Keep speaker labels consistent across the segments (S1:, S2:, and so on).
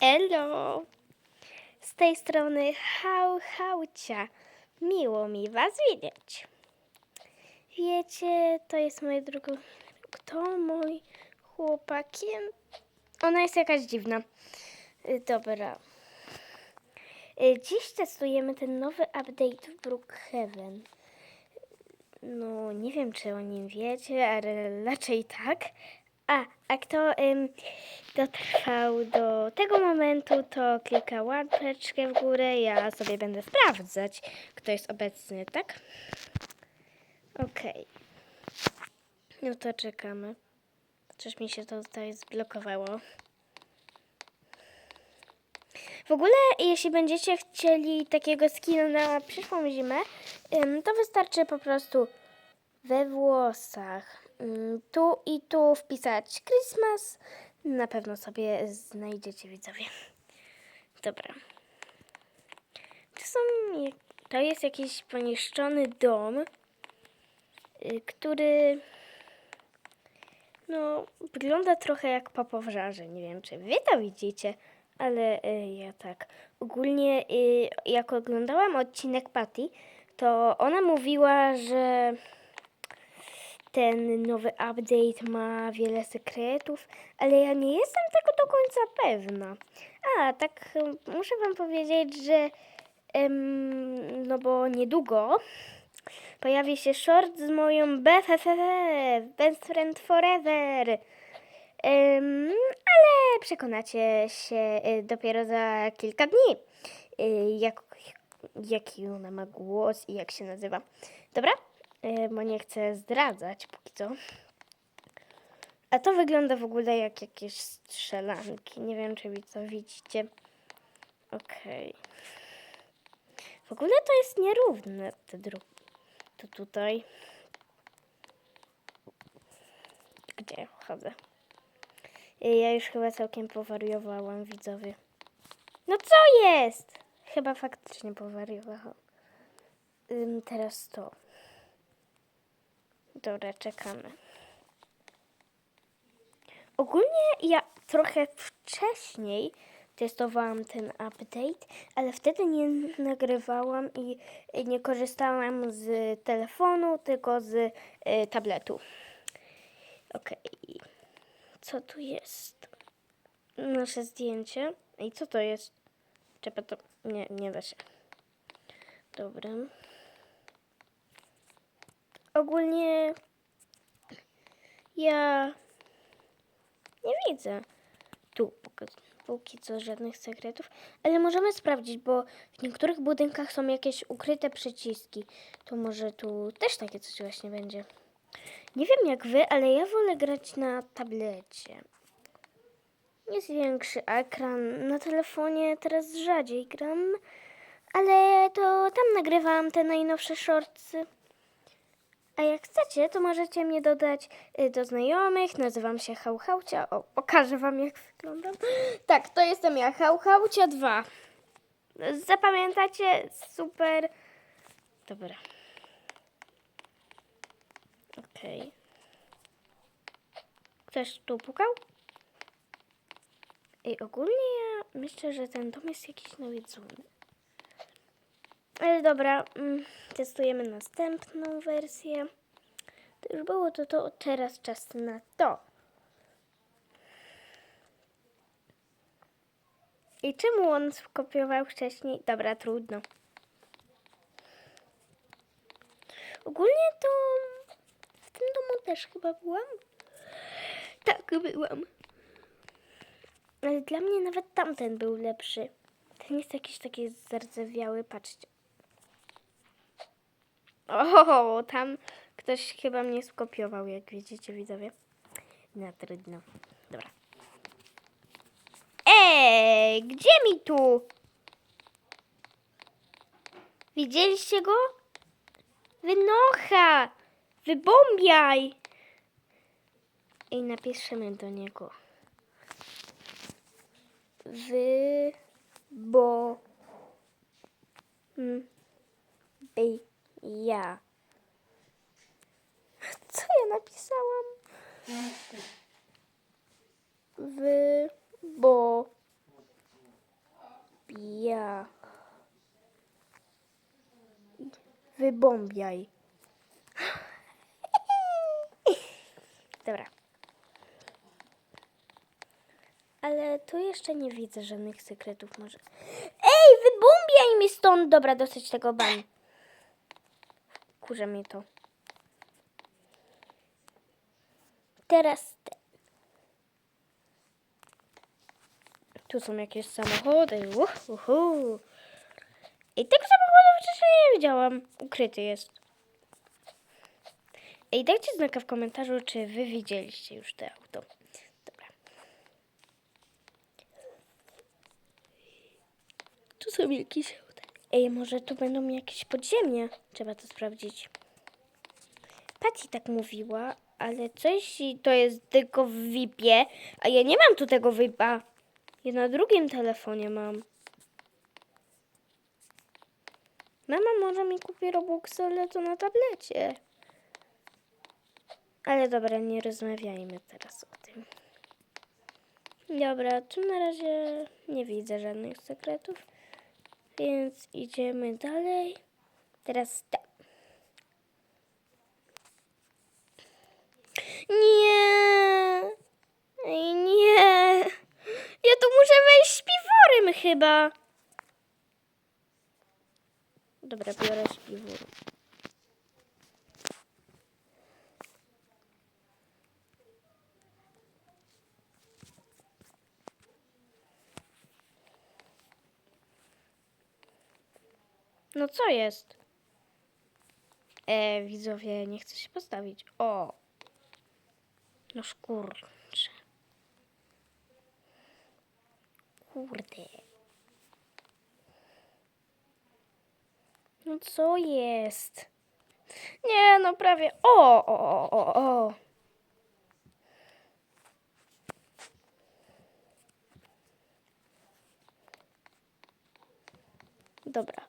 S1: Elo! Z tej strony Hał. Miło mi Was widzieć. Wiecie, to jest moje drugie... Kto mój chłopakiem? Ona jest jakaś dziwna. Y, Dobra. Y, Dziś testujemy ten nowy update w Brookhaven. No, nie wiem, czy o nim wiecie, ale raczej tak. A, a kto ym, dotrwał do tego momentu, to klika łapeczkę w górę. Ja sobie będę sprawdzać, kto jest obecny, tak? Okej. No to czekamy. Coś mi się to tutaj zblokowało. W ogóle, jeśli będziecie chcieli takiego skina na przyszłą zimę, to wystarczy po prostu we włosach tu i tu wpisać Christmas. Na pewno sobie znajdziecie widzowie. Dobra. To są, to jest jakiś poniszczony dom, y, który no, wygląda trochę jak po pożarze. Nie wiem, czy wy to widzicie, ale y, ja tak. Ogólnie, y, jak oglądałam odcinek Patty, to ona mówiła, że ten nowy update ma wiele sekretów, ale ja nie jestem tego do końca pewna. A, tak muszę wam powiedzieć, że em, no bo niedługo pojawi się short z moją BFF, Best Friend Forever. Ale przekonacie się y, dopiero za kilka dni, y, jak, jaki ona ma głos i jak się nazywa. Dobra? Y, Bo nie chcę zdradzać póki co. A to wygląda w ogóle jak jakieś strzelanki. Nie wiem, czy wy to widzicie. Okej. W ogóle to jest nierówne, te drugi. To tutaj. Gdzie chodzę? Y, Ja już chyba całkiem powariowałam, widzowie. No co jest? Chyba faktycznie powariowałam. Teraz to. Dobra, czekamy. Ogólnie ja trochę wcześniej testowałam ten update, ale wtedy nie nagrywałam i nie korzystałam z telefonu, tylko z y, tabletu. Okej. Co tu jest? Nasze zdjęcie. I co to jest? Trzeba to... Nie, nie da się. Dobra. Ogólnie ja nie widzę tu póki co żadnych sekretów, ale możemy sprawdzić, bo w niektórych budynkach są jakieś ukryte przyciski. To może tu też takie coś właśnie będzie. Nie wiem jak wy, ale ja wolę grać na tablecie. Jest większy ekran. Na telefonie teraz rzadziej gram, ale to tam nagrywam te najnowsze shortsy. A jak chcecie, to możecie mnie dodać y, do znajomych. Nazywam się Hałchałcia. O, pokażę wam jak wyglądam. Tak, to jestem ja, Hałchałcia 2. Zapamiętacie? Super. Dobra. Okej. Ktoś tu pukał? I ogólnie ja myślę, że ten dom jest jakiś nawiedzony. Ale dobra, mm, testujemy następną wersję. To już było to, to teraz czas na to. I czemu on skopiował wcześniej? Dobra, trudno. Ogólnie to w tym domu też chyba byłam. Tak, byłam. Ale dla mnie nawet tamten był lepszy. Ten jest jakiś taki zardzewiały, patrzcie. O, tam ktoś chyba mnie skopiował, jak widzicie, widzowie. No, trudno. Dobra. Ej, gdzie mi tu? Widzieliście go? Wynocha! Wybombiaj! I napiszemy do niego. Wy... Bo... M, by... Ja. Co ja napisałam? Wy, bo, ja. Wybombiaj. Dobra. Ale tu jeszcze nie widzę żadnych sekretów może. Ej, wybombiaj mi stąd! Dobra, dosyć tego bani. Kurze mi to. Teraz te. Tu są jakieś samochody. Uhu. I tego samochodu wcześniej nie widziałam. Ukryty jest. Ej, dajcie znaka w komentarzu, czy wy widzieliście już te auto. Dobra. Tu są jakieś. Ej, może tu będą jakieś podziemie? Trzeba to sprawdzić. Patty tak mówiła, ale coś i to jest tylko w VIP-ie, a ja nie mam tu tego VIP-a. Ja na drugim telefonie mam. Mama może mi kupi Robux, ale to na tablecie. Ale dobra, nie rozmawiajmy teraz o tym. Dobra, tu na razie nie widzę żadnych sekretów, więc idziemy dalej. Teraz tak. Nie! Ej, nie! Ja tu muszę wejść śpiworem chyba. Dobra, biorę śpiwór. No co jest? E, widzowie, nie chcę się postawić. O! No szkurcze. Kurde. No co jest? Nie, no prawie. O, o, o, o, o. Dobra.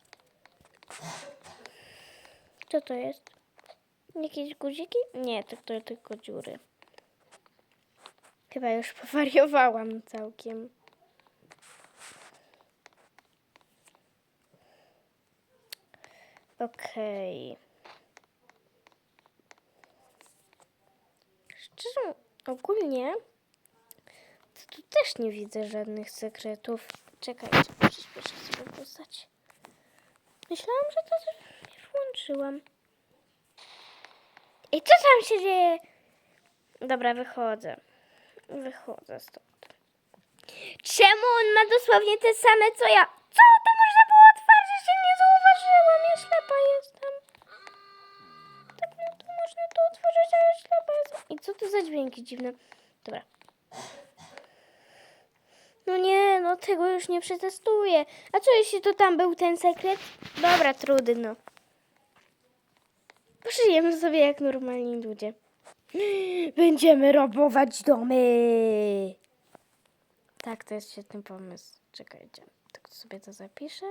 S1: Co to jest? Jakieś guziki? Nie, to, to tylko dziury. Chyba już powariowałam całkiem. Okej. Szczerze, ogólnie to tu też nie widzę żadnych sekretów. Czekajcie, przyspieszę sobie postać. Myślałam, że to nie włączyłam. I co tam się dzieje? Dobra, wychodzę. Wychodzę stąd. Czemu on ma dosłownie te same co ja? Co? To można było otworzyć, ja nie zauważyłam, ja ślepa jestem. Tak, no to można to otworzyć, a ja ślepa jestem. I co to za dźwięki dziwne? Dobra. No nie, no tego już nie przetestuję. A co jeśli to tam był ten sekret? Dobra, trudno. Pożyjemy sobie jak normalni ludzie. Będziemy robować domy. Tak, to jest świetny pomysł. Czekajcie, tak sobie to zapiszę.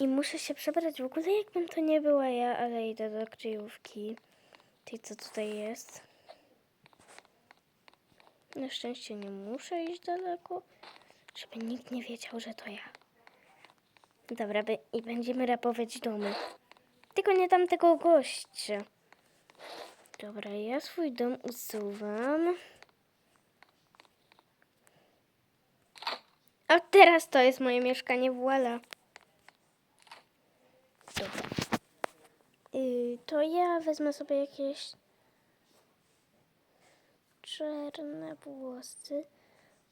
S1: I muszę się przebrać w ogóle, jakbym to nie była ja, ale idę do kryjówki. Tej, co tutaj jest. Na szczęście nie muszę iść daleko, żeby nikt nie wiedział, że to ja. Dobra, by, i będziemy rapować domy. Tylko nie tamtego gościa. Dobra, ja swój dom usuwam. A teraz to jest moje mieszkanie, voila. Dobra. Y, to ja wezmę sobie jakieś czarne włosy.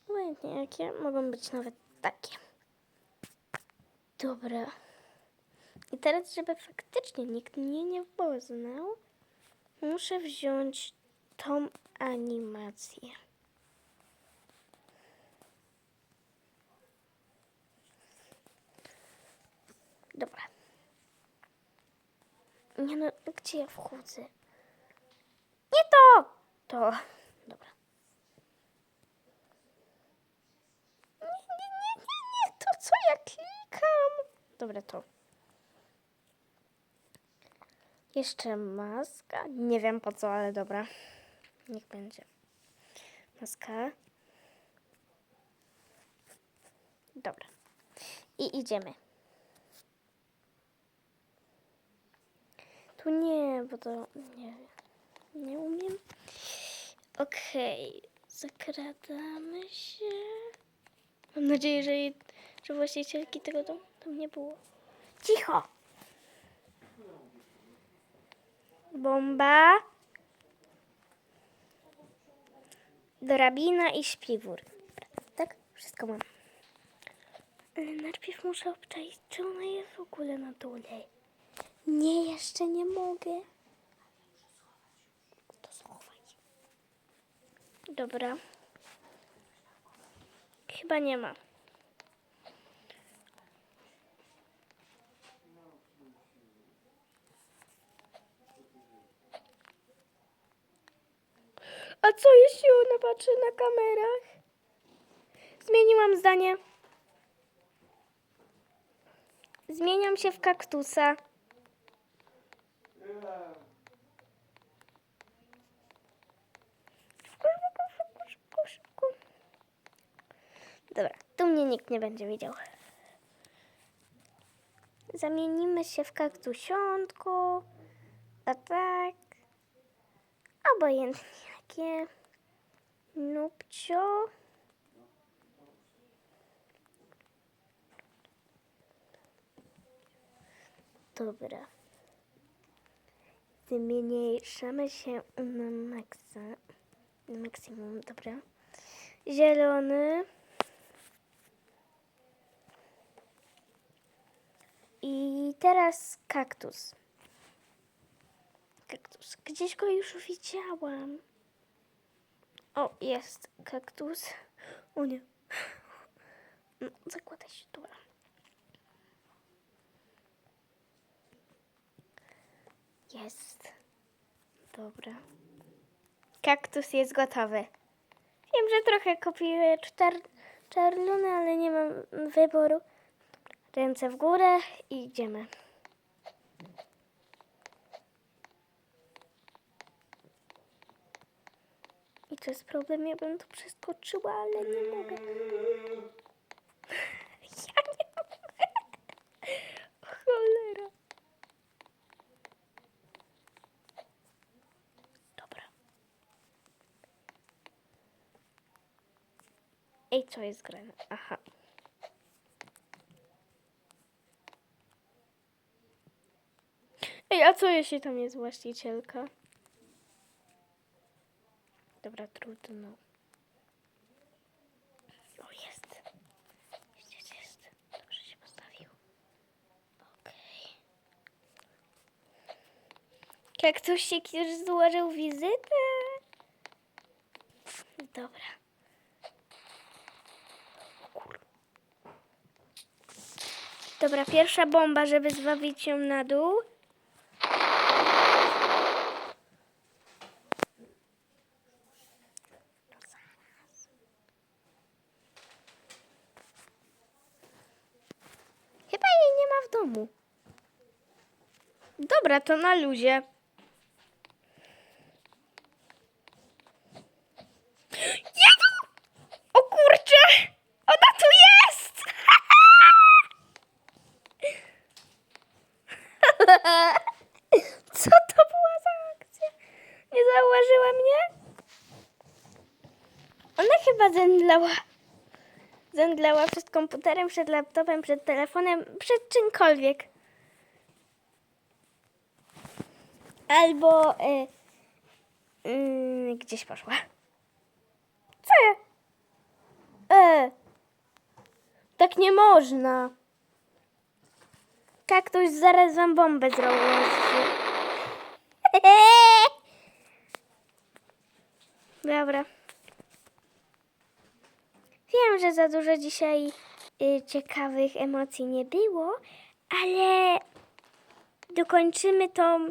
S1: Obojętnie jakie, mogą być nawet takie. Dobra. I teraz, żeby faktycznie nikt mnie nie poznał, muszę wziąć tą animację. Dobra. Nie no, gdzie ja wchodzę? Nie to! To. Dobra. Nie, nie, nie, nie, nie. To co ja klikam? Dobra, to. Jeszcze maska. Nie wiem po co, ale dobra. Niech będzie. Maska. Dobra. I idziemy. Tu nie, bo to nie. Nie umiem. Okej, zakradamy się. Mam nadzieję, że, że właścicielki tego domu tam nie było. Cicho! Bomba. Drabina i śpiwór. Tak? Wszystko mam. Ale najpierw muszę obczaić, czy ona jest w ogóle na dole. Nie, jeszcze nie mogę. To schować. Dobra. Chyba nie ma. A co jeśli ona patrzy na kamerach? Zmieniłam zdanie. Zmieniam się w kaktusa. Dobra, tu mnie nikt nie będzie widział. Zamienimy się w kaktusiątko. A tak. Obojętnie jakie. Nupcio. Dobra. Zmniejszamy się na maksa. Na maksimum, dobra. Zielony. I teraz kaktus. Kaktus. Gdzieś go już widziałam. O, jest kaktus. O nie. No, zakładaj się, dobra. Jest. Dobra. Kaktus jest gotowy. Wiem, że trochę kopiuję czter- czarlunę, ale nie mam wyboru. Ręce w górę i idziemy. To jest problem, ja bym to przeskoczyła, ale nie mogę. Ja nie mogę. Cholera. Dobra. Ej, co jest grane? Aha. Ej, a co jeśli tam jest właścicielka? Trudno. O, jest. Jest, jest, jest. Dobrze się postawił. Okej. Jak ktoś się już złożył wizytę. Dobra. Dobra, pierwsza bomba, żeby zwabić ją na dół. Chyba jej nie ma w domu. Dobra, to na luzie. Jezu! O kurczę! Ona tu jest! Co to była za akcja? Nie zauważyła mnie? Ona chyba zemdlała. Zemdlała przed komputerem, przed laptopem, przed telefonem, przed czymkolwiek. Albo y, y, gdzieś poszła. Co? E, tak nie można. Kaktus zaraz wam bombę zrobił. Dobra. Wiem, że za dużo dzisiaj y, ciekawych emocji nie było, ale dokończymy tą.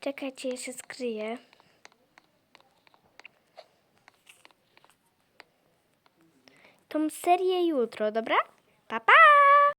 S1: Czekajcie, jeszcze skryję. Tą serię jutro, dobra? Pa, pa!